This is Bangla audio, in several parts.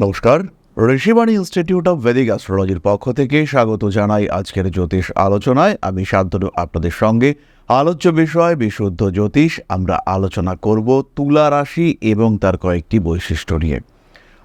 নমস্কার। ঋষিবাণী ইনস্টিটিউট অফ ভেদিক অ্যাস্ট্রোলজির পক্ষ থেকে স্বাগত জানাই আজকের জ্যোতিষ আলোচনায়। আমি শান্তনু, আপনাদের সঙ্গে। আলোচ্য বিষয়, বিশুদ্ধ জ্যোতিষ। আমরা আলোচনা করব তুলা রাশি এবং তার কয়েকটি বৈশিষ্ট্য নিয়ে।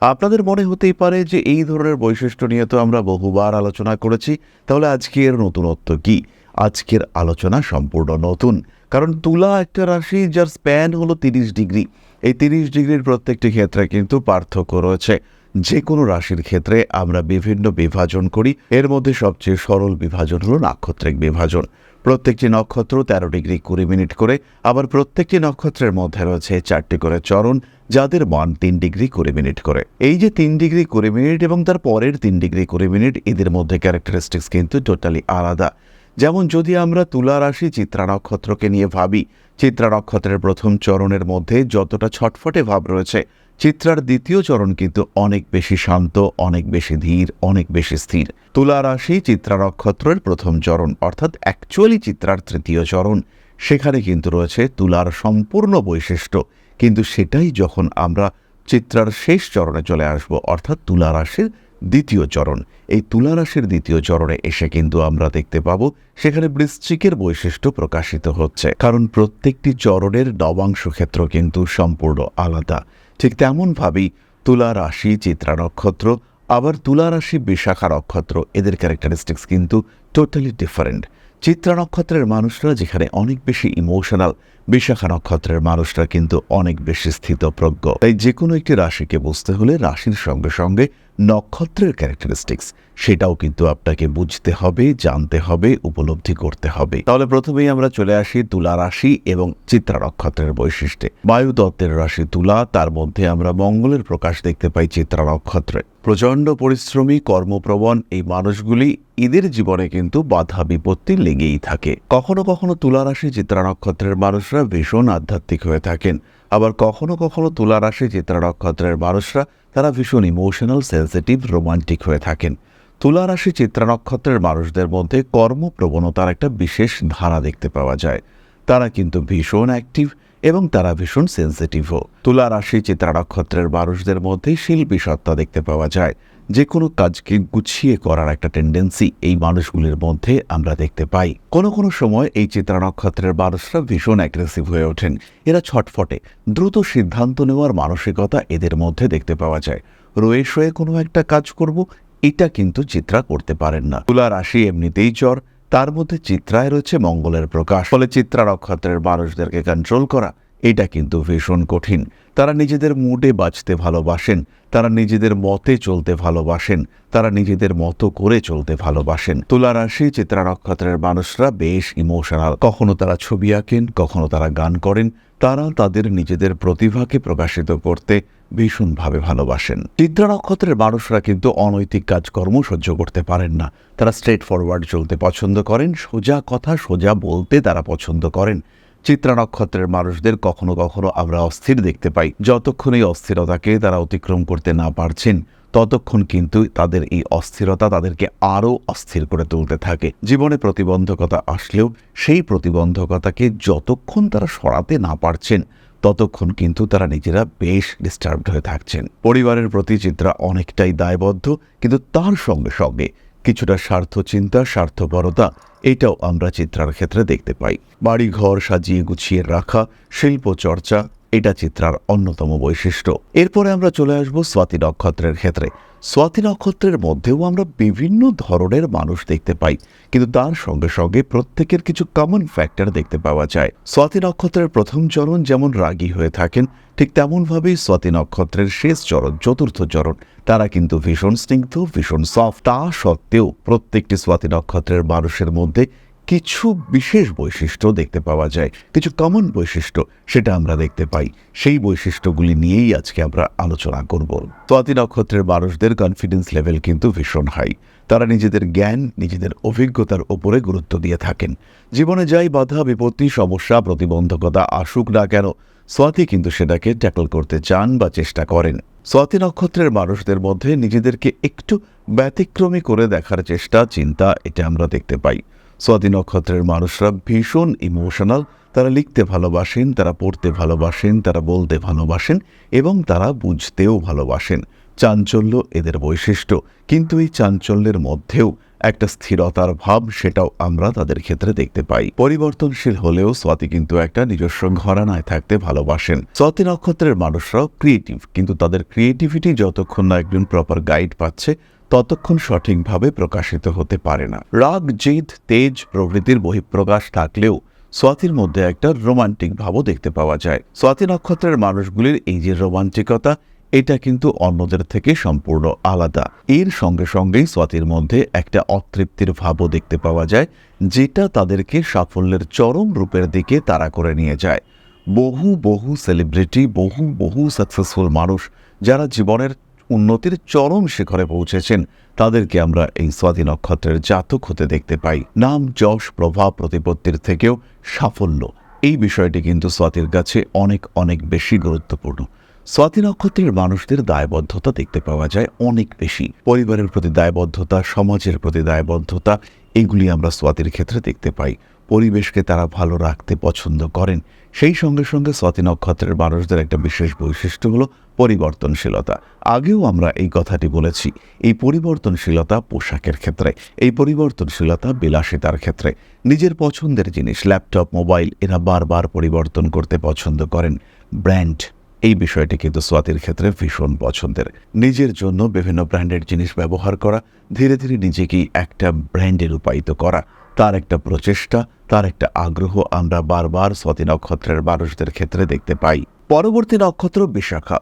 আপনাদের মনে হতেই পারে যে এই ধরনের বৈশিষ্ট্য নিয়ে তো আমরা বহুবার আলোচনা করেছি। তাহলে আজকের নতুনত্ব কি? আজকের আলোচনা সম্পূর্ণ নতুন। কারণ তুলা একটা রাশি যার স্প্যান হলো তিরিশ ডিগ্রি। এই তিরিশ ডিগ্রির প্রত্যেকটি ক্ষেত্রে কিন্তু পার্থক্য রয়েছে। যে কোনো রাশির ক্ষেত্রে আমরা বিভিন্ন বিভাজন করি। এর মধ্যে সবচেয়ে সরল বিভাজন হল নাক্ষত্রিক বিভাজন। প্রত্যেকটি নক্ষত্র তেরো ডিগ্রি কুড়ি মিনিট করে, আবার প্রত্যেকটি নক্ষত্রের মধ্যে রয়েছে চারটি করে চরণ, যাদের মান তিন ডিগ্রি কুড়ি মিনিট করে। এই যে তিন ডিগ্রি কুড়ি মিনিট এবং তার পরের তিন ডিগ্রি কুড়ি মিনিট, এদের মধ্যে ক্যারেক্টারিস্টিক্স কিন্তু টোটালি আলাদা। যেমন যদি আমরা তুলা রাশি চিত্রা নক্ষত্রকে নিয়ে ভাবি, চিত্রা নক্ষত্রের প্রথম চরণের মধ্যে যতটা ছটফটে ভাব রয়েছে চিত্রার দ্বিতীয় চরণ কিন্তু অনেক বেশি শান্ত, অনেক বেশি ধীর, অনেক বেশি স্থির। তুলা রাশি চিত্রা নক্ষত্রের প্রথম চরণ, অর্থাৎ অ্যাকচুয়ালি চিত্রার তৃতীয় চরণ। সেখানে কিন্তু রয়েছে তুলার সম্পূর্ণ বৈশিষ্ট্য। কিন্তু সেটাই যখন আমরা চিত্রার শেষ চরণে চলে আসব, অর্থাৎ তুলা রাশির দ্বিতীয় চরণ। এই তুলা রাশির দ্বিতীয় চরণে এসে কিন্তু আমরা দেখতে পাবো, সেখানে বৃশ্চিকের বৈশিষ্ট্য প্রকাশিত হচ্ছে। কারণ প্রত্যেকটি চরণের নবাংশ ক্ষেত্র কিন্তু সম্পূর্ণ আলাদা। ঠিক তেমনভাবেই তুলা রাশি, চিত্রা নক্ষত্র, আবার তুলা রাশি, বিশাখা নক্ষত্র, এদের ক্যারেক্টারিস্টিক্স কিন্তু টোটালি ডিফারেন্ট চিত্রা নক্ষত্রের মানুষরা যেখানে অনেক বেশি ইমোশনাল বিশাখা নক্ষত্রের মানুষরা কিন্তু অনেক বেশি স্থিতপ্রজ্ঞ। তাই যে কোনো একটি রাশিকে বুঝতে হলে রাশির সঙ্গে সঙ্গে নক্ষত্রের ক্যারেক্টারিস্টিক্স সেটাও কিন্তু আপনাকে বুঝতে হবে, জানতে হবে, উপলব্ধি করতে হবে। তাহলে প্রথমেই আমরা চলে আসি তুলা রাশি এবং চিত্রা নক্ষত্রের বৈশিষ্ট্যে। বায়ুতত্ত্বের রাশি তুলা, তার মধ্যে আমরা মঙ্গলের প্রকাশ দেখতে পাই চিত্রা নক্ষত্রে। প্রচণ্ড পরিশ্রমী, কর্মপ্রবণ এই মানুষগুলি এদের জীবনে কিন্তু বাধা বিপত্তি লেগেই থাকে। কখনো কখনো তুলা রাশি চিত্রা নক্ষত্রের মানুষরা ভীষণ আধ্যাত্মিক হয়ে থাকেন। আবার কখনো কখনো তুলা রাশি চিত্রা নক্ষত্রের মানুষরা তারা ভীষণ ইমোশনাল সেন্সিটিভ রোমান্টিক হয়ে থাকেন। তুলা রাশি চিত্রা নক্ষত্রের মানুষদের মধ্যে কর্মপ্রবণতার একটা বিশেষ ধারা দেখতে পাওয়া যায়। তারা কিন্তু ভীষণ অ্যাক্টিভ এবং তারা ভীষণ সেন্সিটিভও তুলা রাশি চিত্রা নক্ষত্রের মানুষদের মধ্যে শিল্পী সত্তা দেখতে পাওয়া যায়। যে কোনো কাজকে গুছিয়ে করার একটা টেন্ডেন্সি এই মানুষগুলির মধ্যে আমরা দেখতে পাই। কোনো কোনো সময় এই চিত্রা নক্ষত্রের মানুষরা ভীষণ অ্যাগ্রেসিভ হয়ে ওঠেন। এরা ছটফটে, দ্রুত সিদ্ধান্ত নেওয়ার মানসিকতা এদের মধ্যে দেখতে পাওয়া যায়। রয়ে শয়ে কোনো একটা কাজ করব, এটা কিন্তু চিত্রা করতে পারেন না। তুলা রাশি এমনিতেই চর তার মধ্যে চিত্রায় রয়েছে মঙ্গলের প্রকাশ। ফলে চিত্রা নক্ষত্রের মানুষদেরকে কন্ট্রোল করা এটা কিন্তু ভীষণ কঠিন। তারা নিজেদের মুডে বাঁচতে ভালোবাসেন, তারা নিজেদের মতে চলতে ভালোবাসেন, তারা নিজেদের মতো করে চলতে ভালোবাসেন। তুলা রাশি চিত্রা নক্ষত্রের মানুষরা বেশ ইমোশনাল। কখনো তারা ছবি আঁকেন, কখনো তারা গান করেন, তারা তাদের নিজেদের প্রতিভাকে প্রকাশিত করতে ভীষণভাবে ভালোবাসেন। চিত্রা নক্ষত্রের মানুষরা কিন্তু অনৈতিক কাজকর্ম সহ্য করতে পারেন না। তারা স্ট্রেট ফরওয়ার্ড চলতে পছন্দ করেন, সোজা কথা সোজা বলতে তারা পছন্দ করেন। চিত্রা নক্ষত্রের মানুষদের কখনো কখনো আমরা অস্থির দেখতে পাই। যতক্ষণ এই অস্থিরতাকে তারা অতিক্রম করতে না পারছেন, ততক্ষণ কিন্তু তাদের এই অস্থিরতা তাদেরকে আরও অস্থির করে তুলতে থাকে। জীবনে প্রতিবন্ধকতা আসলেও সেই প্রতিবন্ধকতাকে যতক্ষণ তারা সরাতে না পারছেন, ততক্ষণ কিন্তু তারা নিজেরা বেশ ডিস্টার্বড হয়ে থাকছেন। পরিবারের প্রতি চিত্রা অনেকটাই দায়বদ্ধ, কিন্তু তার সঙ্গে সঙ্গে কিছুটা স্বার্থ চিন্তা স্বার্থপরতা, এটাও আমরা চিত্রার ক্ষেত্রে দেখতে পাই। বাড়ি ঘর সাজিয়ে গুছিয়ে রাখা, শিল্প চর্চা, এটা চিত্রার অন্যতম বৈশিষ্ট্য। এরপরে আমরা চলে আসব স্বাতি নক্ষত্রের ক্ষেত্রে। স্বাতি নক্ষত্রের মধ্যেও আমরা বিভিন্ন ধরনের মানুষ দেখতে পাই, কিন্তু তার সঙ্গে সঙ্গে প্রত্যেকের কিছু কমন ফ্যাক্টর দেখতে পাওয়া যায়। স্বাতি নক্ষত্রের প্রথম চরণ যেমন রাগী হয়ে থাকেন, ঠিক তেমনভাবেই স্বাতি নক্ষত্রের শেষ চরণ, চতুর্থ চরণ, তারা কিন্তু ভীষণ স্নিগ্ধ, ভীষণ সফট তা সত্ত্বেও প্রত্যেকটি স্বাতি নক্ষত্রের মানুষের মধ্যে কিছু বিশেষ বৈশিষ্ট্য দেখতে পাওয়া যায়। কিছু কমন বৈশিষ্ট্য সেটা আমরা দেখতে পাই। সেই বৈশিষ্ট্যগুলি নিয়েই আজকে আমরা আলোচনা করব। স্বাতি নক্ষত্রের মানুষদের কনফিডেন্স লেভেল কিন্তু ভীষণ হাই তারা নিজেদের জ্ঞান, নিজেদের অভিজ্ঞতার ওপরে গুরুত্ব দিয়ে থাকেন। জীবনে যাই বাধা, বিপত্তি, সমস্যা, প্রতিবন্ধকতা আসুক না কেন, সোয়াতি কিন্তু সেটাকে ট্যাকল করতে চান বা চেষ্টা করেন। স্বাতি নক্ষত্রের মানুষদের মধ্যে নিজেদেরকে একটু ব্যতিক্রমী করে দেখার চেষ্টা, চিন্তা, এটা আমরা দেখতে পাই। স্বাতি নক্ষত্রের মানুষরা ভীষণ ইমোশনাল তারা লিখতে ভালোবাসেন, তারা পড়তে ভালোবাসেন, তারা বলতে ভালোবাসেন এবং তারা বুঝতেও ভালোবাসেন। চাঞ্চল্য এদের বৈশিষ্ট্য, কিন্তু এই চাঞ্চল্যের মধ্যেও একটা স্থিরতার ভাব সেটাও আমরা তাদের ক্ষেত্রে দেখতে পাই। পরিবর্তনশীল হলেও স্বাতি কিন্তু একটা নিজস্ব ঘরানায় থাকতে ভালোবাসেন। স্বাতি নক্ষত্রের মানুষরাও ক্রিয়েটিভ কিন্তু তাদের ক্রিয়েটিভিটি যতক্ষণ না একজন প্রপার গাইড পাচ্ছে ততক্ষণ সঠিকভাবে প্রকাশিত হতে পারে না। রাগ, জিদ, তেজ প্রভৃতির বহিঃপ্রকাশ থাকলেও স্বাতির মধ্যে একটা রোমান্টিক ভাবও দেখতে পাওয়া যায়। স্বাতি নক্ষত্রের মানুষগুলির এই যে রোমান্টিকতা, এটা কিন্তু অন্যদের থেকে সম্পূর্ণ আলাদা। এর সঙ্গে সঙ্গেই স্বাতির মধ্যে একটা অতৃপ্তির ভাবও দেখতে পাওয়া যায়, যেটা তাদেরকে সাফল্যের চরম রূপের দিকে তাড়া করে নিয়ে যায়। বহু বহু সেলিব্রিটি বহু বহু সাকসেসফুল মানুষ যারা জীবনের উন্নতির চরম শিখরে পৌঁছেছেন। তাদেরকে আমরা এই স্বাধীন নক্ষত্রের জাতক হতে দেখতে পাই। নাম যশ প্রভাব প্রতিপত্তির থেকেও সাফল্য। এই বিষয়টি কিন্তু স্বাতির কাছে অনেক অনেক বেশি গুরুত্বপূর্ণ। স্বাতি নক্ষত্রের মানুষদের দায়বদ্ধতা দেখতে পাওয়া যায় অনেক বেশি। পরিবারের প্রতি দায়বদ্ধতা, সমাজের প্রতি দায়বদ্ধতা, এগুলি আমরা স্বাতির ক্ষেত্রে দেখতে পাই। পরিবেশকে তারা ভালো রাখতে পছন্দ করেন। সেই সঙ্গে সঙ্গে স্বাতি নক্ষত্রের মানুষদের একটা বিশেষ বৈশিষ্ট্য হলো পরিবর্তনশীলতা। আগেও আমরা এই কথাটি বলেছি, এই পরিবর্তনশীলতা পোশাকের ক্ষেত্রে, এই পরিবর্তনশীলতা বিলাসিতার ক্ষেত্রে। নিজের পছন্দের জিনিস, ল্যাপটপ, মোবাইল, এরা বারবার পরিবর্তন করতে পছন্দ করেন। ব্র্যান্ড, এই বিষয়টি কিন্তু সোয়াতির ক্ষেত্রে ভীষণ পছন্দের। নিজের জন্য বিভিন্ন ব্র্যান্ডের জিনিস ব্যবহার করা, ধীরে ধীরে নিজেকেই একটা ব্র্যান্ডে রূপায়িত করা। তার একটা প্রচেষ্টা, তার একটা আগ্রহ আমরা বারবার স্বাতি নক্ষত্রের মানুষদের ক্ষেত্রে দেখতে পাই। পরবর্তী নক্ষত্র বিশাখা।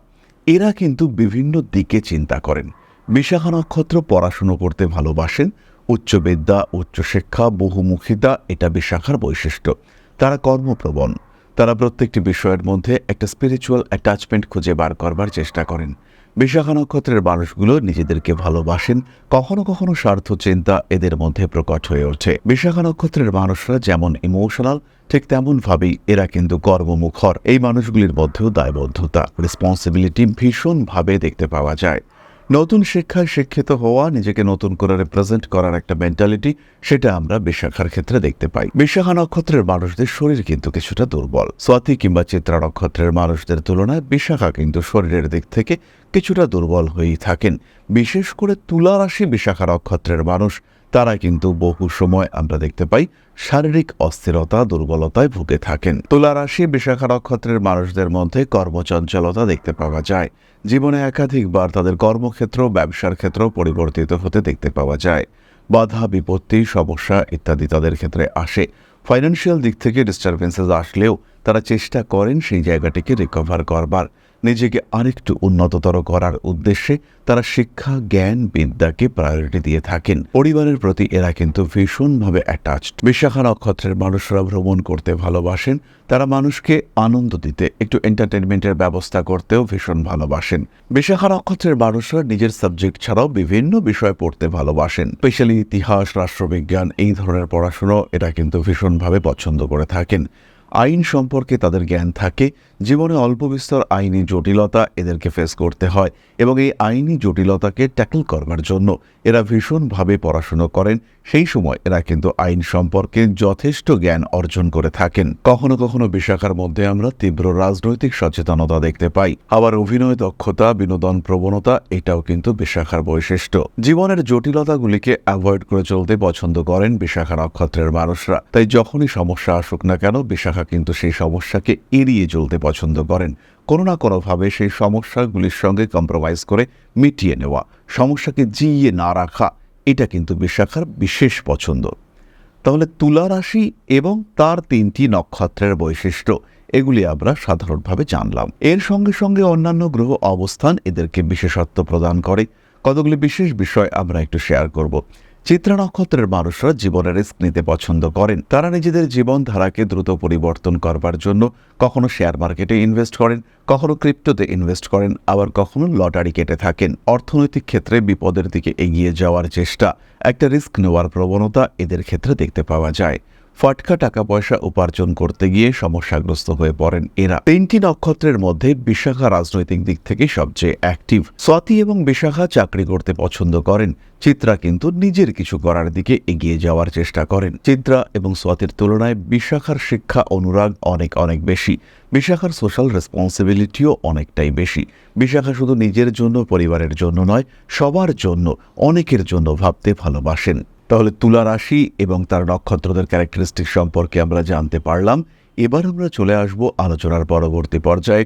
এরা কিন্তু বিভিন্ন দিকে চিন্তা করেন। বিশাখা নক্ষত্র পড়াশুনো করতে ভালোবাসেন। উচ্চবিদ্যা, উচ্চশিক্ষা, বহুমুখিতা, এটা বিশাখার বৈশিষ্ট্য। তারা কর্মপ্রবণ। তারা প্রত্যেকটি বিষয়ের মধ্যে একটা স্পিরিচুয়াল অ্যাটাচমেন্ট খুঁজে বার করবার চেষ্টা করেন। বিশাখা নক্ষত্রের মানুষগুলো নিজেদেরকে ভালোবাসেন। কখনো কখনো স্বার্থ চিন্তা এদের মধ্যে প্রকট হয়ে ওঠে। বিশাখা নক্ষত্রের মানুষরা যেমন ইমোশনাল ঠিক তেমনভাবেই এরা কিন্তু কর্মমুখর। এই মানুষগুলির মধ্যেও দায়বদ্ধতা রেসপন্সিবিলিটি ভীষণভাবে দেখতে পাওয়া যায়। নতুন শিক্ষায় শিক্ষিত হওয়া, নিজেকে নতুন করে রিপ্রেজেন্ট করার একটা মেন্টালিটি সেটা আমরা বিশাখার ক্ষেত্রে দেখতে পাই। বিশাখা নক্ষত্রের মানুষদের শরীর কিন্তু কিছুটা দুর্বল। স্বাতি কিংবা চিত্রা নক্ষত্রের মানুষদের তুলনায় বিশাখা কিন্তু শরীরের দিক থেকে কিছুটা দুর্বল হয়েই থাকেন। বিশেষ করে তুলা রাশি বিশাখা নক্ষত্রের মানুষ তারা কিন্তু বহু সময় আমরা দেখতে পাই শারীরিক অস্থিরতা, দুর্বলতায় ভুগে থাকেন। তুলা রাশি বিশাখা নক্ষত্রের মানুষদের মধ্যে কর্মচঞ্চলতা দেখতে পাওয়া যায়। জীবনে একাধিকবার তাদের কর্মক্ষেত্র, ব্যবসার ক্ষেত্র পরিবর্তিত হতে দেখতে পাওয়া যায়। বাধা, বিপত্তি, সমস্যা ইত্যাদি তাদের ক্ষেত্রে আসে। ফাইন্যান্সিয়াল দিক থেকে ডিস্টারবেন্সেস আসলেও তারা চেষ্টা করেন সেই জায়গাটিকে রিকভার করবার। নিজেকে আরেকটু উন্নততর করার উদ্দেশ্যে তারা শিক্ষা, জ্ঞান, বিদ্যাকে প্রায়োরিটি দিয়ে থাকেন। পরিবারের প্রতি এরা কিন্তু ভীষণভাবে অ্যাটাচড বিশাখা নক্ষত্রের মানুষরা ভ্রমণ করতে ভালোবাসেন। তারা মানুষকে আনন্দ দিতে, একটু এন্টারটেনমেন্টের ব্যবস্থা করতেও ভীষণ ভালোবাসেন। বিশাখা নক্ষত্রের মানুষরা নিজের সাবজেক্ট ছাড়াও বিভিন্ন বিষয় পড়তে ভালোবাসেন। স্পেশালি ইতিহাস, রাষ্ট্রবিজ্ঞান, এই ধরনের পড়াশুনো এরা কিন্তু ভীষণভাবে পছন্দ করে থাকেন। আইন সম্পর্কে তাদের জ্ঞান থাকে জীবনে অল্প বিস্তর আইনি জটিলতা এদেরকে ফেস করতে হয় এবং এই আইনি জটিলতাকে ট্যাকল করবার জন্য এরা ভীষণভাবে পড়াশুনো করেন। সেই সময় এরা কিন্তু আইন সম্পর্কে যথেষ্ট জ্ঞান অর্জন করে থাকেন। কখনো কখনো বিশাখার মধ্যে আমরা তীব্র রাজনৈতিক সচেতনতা দেখতে পাই। আবার অভিনয় দক্ষতা, বিনোদন প্রবণতা, এটাও কিন্তু বিশাখার বৈশিষ্ট্য। জীবনের জটিলতাগুলিকে অ্যাভয়েড করে চলতে পছন্দ করেন বিশাখা নক্ষত্রের মানুষরা। তাই যখনই সমস্যা আসুক না কেন, বিশাখা কিন্তু সেই সমস্যাকে এড়িয়ে চলতে পছন্দ করেন। কোনো না কোনোভাবে সেই সমস্যাগুলির সঙ্গে কম্প্রোমাইজ করে মিটিয়ে নেওয়া, সমস্যাকে জিইয়ে না রাখা, এটা কিন্তু বিশাখার বিশেষ পছন্দ। তাহলে তুলা রাশি এবং তার তিনটি নক্ষত্রের বৈশিষ্ট্য, এগুলি আমরা সাধারণভাবে জানলাম। এর সঙ্গে সঙ্গে অন্যান্য গ্রহ অবস্থান এদেরকে বিশেষত্ব প্রদান করে। কতগুলি বিশেষ বিষয় আমরা একটু শেয়ার করব। চিত্রা নক্ষত্রের মানুষরা জীবনে রিস্ক নিতে পছন্দ করেন। তারা নিজেদের জীবনধারাকে দ্রুত পরিবর্তন করবার জন্য কখনো শেয়ার মার্কেটে ইনভেস্ট করেন, কখনো ক্রিপ্টোতে ইনভেস্ট করেন, আবার কখনো লটারি কেটে থাকেন। অর্থনৈতিক ক্ষেত্রে বিপদের দিকে এগিয়ে যাওয়ার চেষ্টা, একটা রিস্ক নেওয়ার প্রবণতা এদের ক্ষেত্রে দেখতে পাওয়া যায়। ফাটকা টাকা পয়সা উপার্জন করতে গিয়ে সমস্যাগ্রস্ত হয়ে পড়েন এরা। তিনটি নক্ষত্রের মধ্যে বিশাখা রাজনৈতিক দিক থেকে সবচেয়ে অ্যাক্টিভ স্বাতি এবং বিশাখা চাকরি করতে পছন্দ করেন। চিত্রা কিন্তু নিজের কিছু করার দিকে এগিয়ে যাওয়ার চেষ্টা করেন। চিত্রা এবং স্বাতির তুলনায় বিশাখার শিক্ষা অনুরাগ অনেক অনেক বেশি। বিশাখার সোশ্যাল রেসপন্সিবিলিটিও অনেকটাই বেশি। বিশাখা শুধু নিজের জন্য, পরিবারের জন্য নয়, সবার জন্য, অনেকের জন্য ভাবতে ভালোবাসেন। তাহলে তুলা রাশি এবং তার নক্ষত্রদের ক্যারেক্টারিস্টিক সম্পর্কে আমরা জানতে পারলাম। এবার আমরা চলে আসব আলোচনার পরবর্তী পর্যায়ে।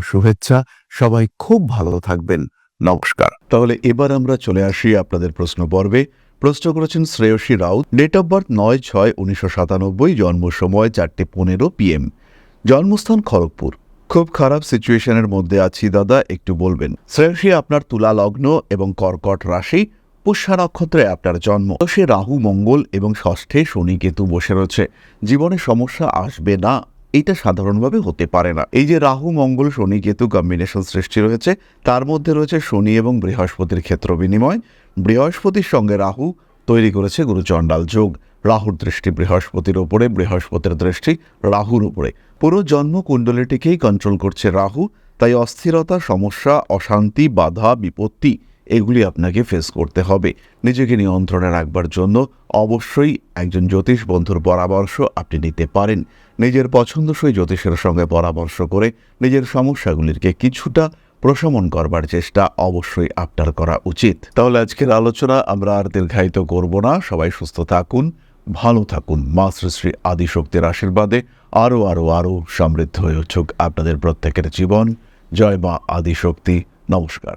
শুভেচ্ছা। সবাই খুব ভালো থাকবেন। নমস্কার। তাহলে এবার আমরা চলে আসি আপনাদের প্রশ্ন পর্বে। প্রশ্ন করেছেন Shreyasi Raut. Date of birth নয় ছয় উনিশশো সাতানব্বই। জন্ম সময় চারটে পনেরো পিএম জন্মস্থান খড়গপুর। খুব খারাপ সিচুয়েশনের মধ্যে আছি দাদা, একটু বলবেন। শ্রেয়সী, আপনার তুলা লগ্ন এবং কর্কট রাশি পুষ্যা নক্ষত্রে আপনার জন্ম। সে রাহু, মঙ্গল এবং ষষ্ঠে শনি কেতু বসে রয়েছে। জীবনে সমস্যা আসবে না। এটা সাধারণভাবে হতে পারে না। এই যে রাহু, মঙ্গল, শনি কেতু কম্বিনেশন সৃষ্টি রয়েছে, তার মধ্যে রয়েছে শনি এবং বৃহস্পতির ক্ষেত্র বিনিময়। বৃহস্পতির সঙ্গে রাহু তৈরি করেছে গুরুচণ্ডাল যোগ। রাহুর দৃষ্টি বৃহস্পতির ওপরে, বৃহস্পতির দৃষ্টি রাহুর উপরে। পুরো জন্ম কুণ্ডলীটিকেই কন্ট্রোল করছে রাহু, তাই অস্থিরতা, সমস্যা, অশান্তি, বাধা, বিপত্তি এগুলি আপনাকে ফেস করতে হবে। নিজেকে নিয়ন্ত্রণে রাখবার জন্য অবশ্যই একজন জ্যোতিষ বন্ধুর পরামর্শ আপনি নিতে পারেন। নিজের পছন্দসই জ্যোতিষের সঙ্গে পরামর্শ করে নিজের সমস্যাগুলিকে কিছুটা প্রশমন করবার চেষ্টা অবশ্যই আপনার করা উচিত। তাহলে আজকের আলোচনা আমরা আর দীর্ঘায়িত করব না। সবাই সুস্থ থাকুন, ভালো থাকুন। মা শ্রী আদিশক্তির আশীর্বাদে আরও আরও আরও সমৃদ্ধ হয়ে উঠুক আপনাদের প্রত্যেকের জীবন। জয় মা আদিশক্তি। নমস্কার।